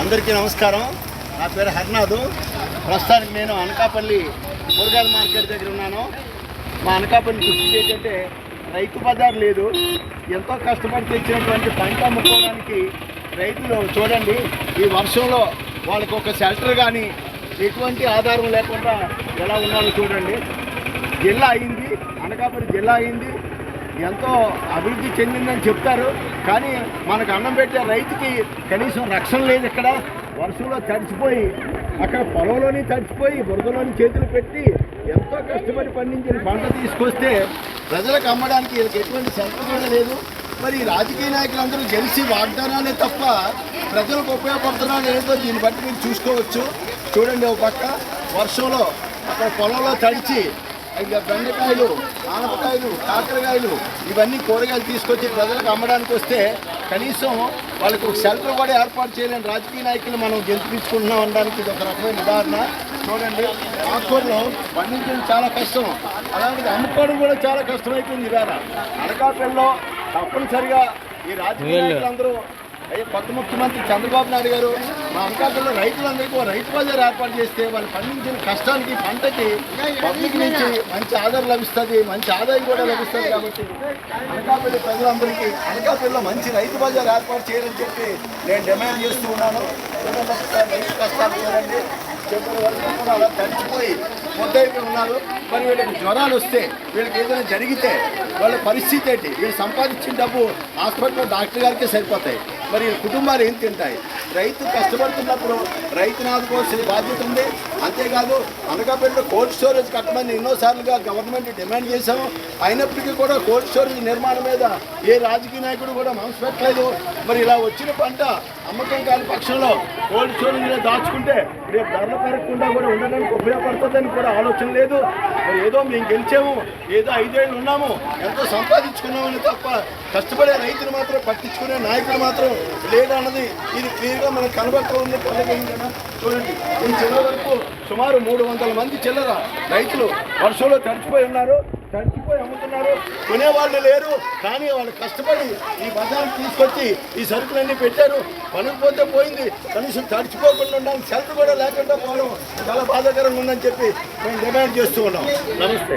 అందరికీ నమస్కారం. నా పేరు హర్నాథు. ప్రస్తుతానికి నేను అనకాపల్లి కూరగాయల మార్కెట్ దగ్గర ఉన్నాను. మా అనకాపల్లి దృష్టి ఏంటంటే రైతు బజార్ లేదు. ఎంతో కష్టపడి తెచ్చినటువంటి పంట అమ్ముకోవడానికి రైతులు చూడండి ఈ వర్షంలో వాళ్ళకి ఒక షెల్టర్ కానీ ఎటువంటి ఆధారం లేకుండా ఎలా ఉన్నారో చూడండి. జిల్లా అయింది అనకాపల్లి జిల్లా అయింది. ఎంతో అభివృద్ధి చెందిందని చెప్తారు. కానీ మనకు అన్నం పెట్టే రైతుకి కనీసం రక్షణ లేదు ఇక్కడ. వర్షంలో తడిచిపోయి అక్కడ పొలంలోని తడిచిపోయి బురదలోని చేతులు పెట్టి ఎంతో కష్టపడి పండించిన పంట తీసుకొస్తే ప్రజలకు అమ్మడానికి వీళ్ళకి ఎటువంటి శ్రద్ధ లేదు. మరి రాజకీయ నాయకులందరూ గెలిచి వాగ్దానాలే తప్ప ప్రజలకు ఉపయోగపడుతున్నారో లేదో దీన్ని బట్టి మీరు చూసుకోవచ్చు. చూడండి ఒక పక్క వర్షంలో అక్కడ పొలంలో తడిచి ఇంకా బెండకాయలు ఆనపకాయలు కాకరకాయలు ఇవన్నీ కూరగాయలు తీసుకొచ్చి ప్రజలకు అమ్మడానికి వస్తే కనీసం వాళ్ళకి ఒక షెల్టర్ కూడా ఏర్పాటు చేయలేని రాజకీయ నాయకులు మనం గెలిపించుకుంటున్నాం అనడానికి ఇది ఒక రకమైన ఉదాహరణ. చూడండి ఆకుకూరలు పండించడం చాలా కష్టం. అలాంటిది అమ్ముకోవడం కూడా చాలా కష్టమైపోయింది ఇవాళ అనకాపల్లిలో తప్పనిసరిగా ఈ రాజకీయ నాయకులందరూ అయ్యే కొత్త ముఖ్యమంత్రి చంద్రబాబు నాయుడు గారు మా అంకాపల్లిలో రైతులందరికీ రైతు బజార్ ఏర్పాటు చేస్తే వాళ్ళు పండించిన కష్టానికి పంటకి పబ్లిక్ నుంచి మంచి ఆధారం లభిస్తుంది మంచి ఆదాయం కూడా లభిస్తుంది కాబట్టి అనకాపల్లి ప్రజలందరికీ అనకాపల్లిలో మంచి రైతు బజార్ ఏర్పాటు చేయాలని చెప్పి నేను డిమాండ్ చేస్తూ ఉన్నాను. రైతు కష్టాలు చూడండి చెప్పిన వరకు కూడా అలా తడిచిపోయి ముద్దయిపోయి ఉన్నారు. మరి వీళ్ళకి జ్వరాలు వస్తే వీళ్ళకి ఏదైనా జరిగితే వాళ్ళ పరిస్థితి ఏంటి? వీళ్ళు సంపాదించిన డబ్బు హాస్పిటల్లో డాక్టర్ గారికే సరిపోతాయి. మరి కుటుంబాలు ఏం తింటాయి? రైతు కష్టపడుతున్నప్పుడు రైతును ఆదుకోవాల్సిన బాధ్యత ఉంది. అంతేకాదు అనకాపల్లిలో కోల్డ్ స్టోరేజ్ కట్టమని ఎన్నోసార్లుగా గవర్నమెంట్ డిమాండ్ చేశాము. అయినప్పటికీ కూడా కోల్డ్ స్టోరేజ్ నిర్మాణం మీద ఏ రాజకీయ నాయకుడు కూడా మనసు పెట్టలేదు. మరి ఇలా వచ్చిన పంట అమ్మకం కాని పక్షంలో కోల్డ్ స్టోరేజ్లో దాచుకుంటే రేపు ధరలు పెరగకుండా కూడా ఉండడానికి ఉపయోగపడుతుందని కూడా ఆలోచన లేదు. మరి ఏదో మేము గెలిచాము ఏదో ఐదేళ్ళు ఉన్నాము ఎంతో సంపాదించుకున్నామని తప్ప కష్టపడే రైతులు మాత్రం పట్టించుకునే నాయకులు మాత్రం లేదన్నది ఇది క్లియర్గా మనకు కనబడుతూ ఉంది పొందగలిగింది కదా? చూడండి. ఈ చిన్న వరకు సుమారు మూడు వందల మంది చిల్లర రైతులు వర్షంలో తడిచిపోయి ఉన్నారు తడిచిపోయి అమ్ముతున్నారు. కొనేవాళ్ళు లేరు కానీ వాళ్ళు కష్టపడి ఈ బజార్ తీసుకొచ్చి ఈ సరుకులన్నీ పెట్టారు. పనుకుపోతే పోయింది. కనీసం తడిచిపోకుండా ఉండడానికి షెల్టర్ కూడా లేకుండా పోవడం చాలా బాధాకరంగా ఉందని చెప్పి మేము డిమాండ్ చేస్తూ ఉన్నాం. నమస్తే.